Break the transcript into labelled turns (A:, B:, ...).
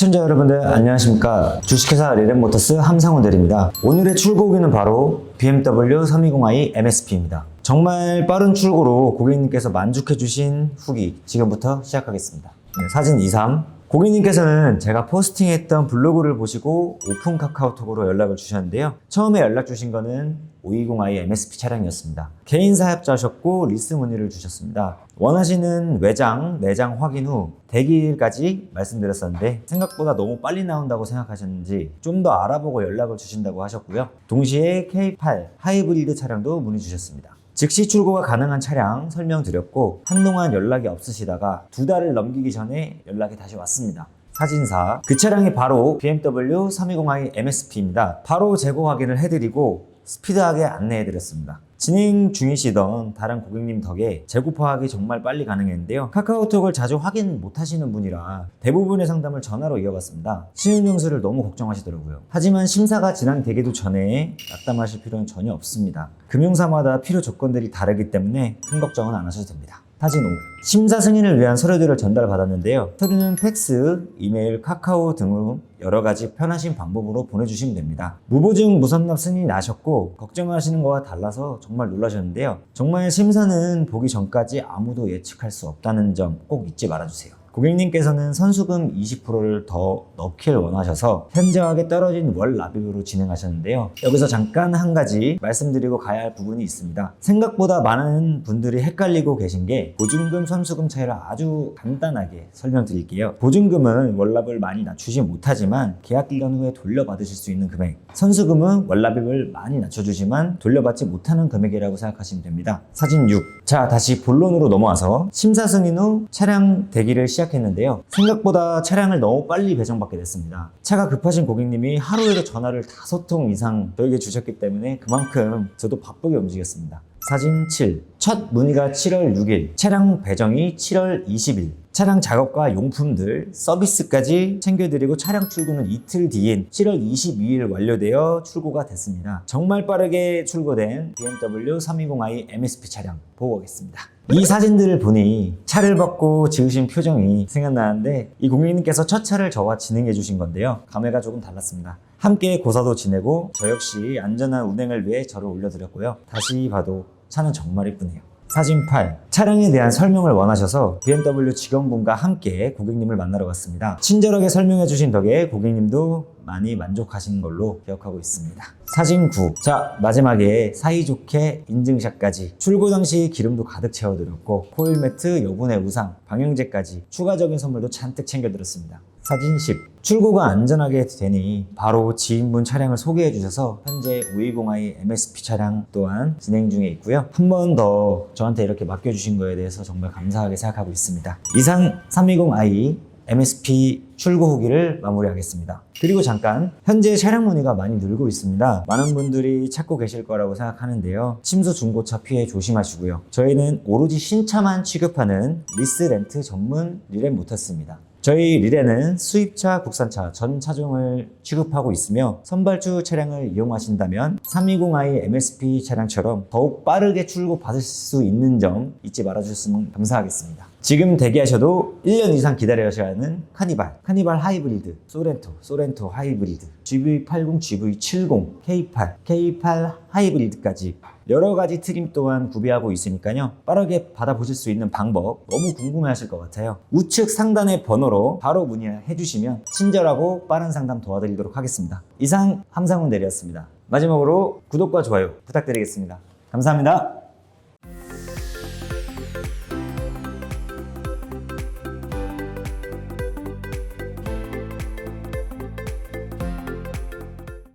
A: 시청자 여러분들 안녕하십니까? 주식회사 리렌모터스 함상훈 대리입니다. 오늘의 출고기는 바로 BMW 320i MSP입니다. 정말 빠른 출고로 고객님께서 만족해 주신 후기 지금부터 시작하겠습니다. 네, 사진 2, 3 고객님께서는 제가 포스팅했던 블로그를 보시고 오픈 카카오톡으로 연락을 주셨는데요 처음에 연락 주신 거는 520i MSP 차량이었습니다 개인 사업자셨고 리스 문의를 주셨습니다 원하시는 외장, 내장 확인 후 대기일까지 말씀드렸었는데 생각보다 너무 빨리 나온다고 생각하셨는지 좀 더 알아보고 연락을 주신다고 하셨고요. 동시에 K8 하이브리드 차량도 문의 주셨습니다. 즉시 출고가 가능한 차량 설명드렸고 한동안 연락이 없으시다가 두 달을 넘기기 전에 연락이 다시 왔습니다. 사진사 그 차량이 바로 BMW 320i MSP입니다. 바로 재고 확인을 해드리고 스피드하게 안내해드렸습니다. 진행 중이시던 다른 고객님 덕에 재고 파악이 정말 빨리 가능했는데요. 카카오톡을 자주 확인 못 하시는 분이라 대부분의 상담을 전화로 이어갔습니다. 신용령수를 너무 걱정하시더라고요. 하지만 심사가 진행되기도 전에 낙담하실 필요는 전혀 없습니다. 금융사마다 필요 조건들이 다르기 때문에 큰 걱정은 안 하셔도 됩니다. 사진 5. 심사 승인을 위한 서류들을 전달받았는데요. 서류는 팩스, 이메일, 카카오 등으로 여러 가지 편하신 방법으로 보내주시면 됩니다. 무보증 무선납 승인이 나셨고 걱정하시는 거와 달라서 정말 놀라셨는데요. 정말 심사는 보기 전까지 아무도 예측할 수 없다는 점 꼭 잊지 말아주세요. 고객님께서는 선수금 20%를 더 넣길 원하셔서 현저하게 떨어진 월 납입으로 진행하셨는데요. 여기서 잠깐 한 가지 말씀드리고 가야 할 부분이 있습니다. 생각보다 많은 분들이 헷갈리고 계신 게 보증금, 선수금 차이를 아주 간단하게 설명드릴게요. 보증금은 월납을 많이 낮추지 못하지만 계약 기간 후에 돌려받으실 수 있는 금액. 선수금은 월납입을 많이 낮춰주지만 돌려받지 못하는 금액이라고 생각하시면 됩니다. 사진 6. 자, 다시 본론으로 넘어와서 심사 승인 후 차량 대기를 시 작했는데요. 생각보다 차량을 너무 빨리 배정받게 됐습니다. 차가 급하신 고객님이 하루에도 전화를 다섯 통 이상 저에게 주셨기 때문에 그만큼 저도 바쁘게 움직였습니다. 사진 7. 첫 문의가 7월 6일, 차량 배정이 7월 20일. 차량 작업과 용품들, 서비스까지 챙겨드리고 차량 출고는 이틀 뒤인 7월 22일 완료되어 출고가 됐습니다. 정말 빠르게 출고된 BMW 320i MSP 차량 보고 오겠습니다. 이 사진들을 보니 차를 받고 지으신 표정이 생각나는데 이 고객님께서 첫 차를 저와 진행해 주신 건데요. 감회가 조금 달랐습니다. 함께 고사도 지내고 저 역시 안전한 운행을 위해 저를 올려드렸고요. 다시 봐도 차는 정말 이쁘네요. 사진 8. 차량에 대한 설명을 원하셔서 BMW 직원분과 함께 고객님을 만나러 갔습니다. 친절하게 설명해 주신 덕에 고객님도 많이 만족하신 걸로 기억하고 있습니다. 사진 9. 자, 마지막에 사이좋게 인증샷까지. 출고 당시 기름도 가득 채워드렸고, 포일 매트, 여분의 우산, 방향제까지 추가적인 선물도 잔뜩 챙겨드렸습니다. 사진 10. 출고가 안전하게 되니 바로 지인분 차량을 소개해 주셔서 현재 520i MSP 차량 또한 진행 중에 있고요. 한 번 더 저한테 이렇게 맡겨주신 거에 대해서 정말 감사하게 생각하고 있습니다. 이상 320i MSP 출고 후기를 마무리하겠습니다. 그리고 잠깐 현재 차량 문의가 많이 늘고 있습니다. 많은 분들이 찾고 계실 거라고 생각하는데요. 침수 중고차 피해 조심하시고요. 저희는 오로지 신차만 취급하는 리스 렌트 전문 리렌 모터스입니다. 저희 리레는 수입차, 국산차 전 차종을 취급하고 있으며 선발주 차량을 이용하신다면 320i MSP 차량처럼 더욱 빠르게 출고 받을 수 있는 점 잊지 말아주셨으면 감사하겠습니다. 지금 대기하셔도 1년 이상 기다려야 하는 카니발, 카니발 하이브리드, 소렌토, 소렌토 하이브리드, GV80, GV70, K8, K8 하이브리드까지 여러 가지 트림 또한 구비하고 있으니까요. 빠르게 받아보실 수 있는 방법 너무 궁금해 하실 것 같아요. 우측 상단의 번호로 바로 문의해 주시면 친절하고 빠른 상담 도와드리도록 하겠습니다. 이상 함상훈 대리였습니다. 마지막으로 구독과 좋아요 부탁드리겠습니다. 감사합니다.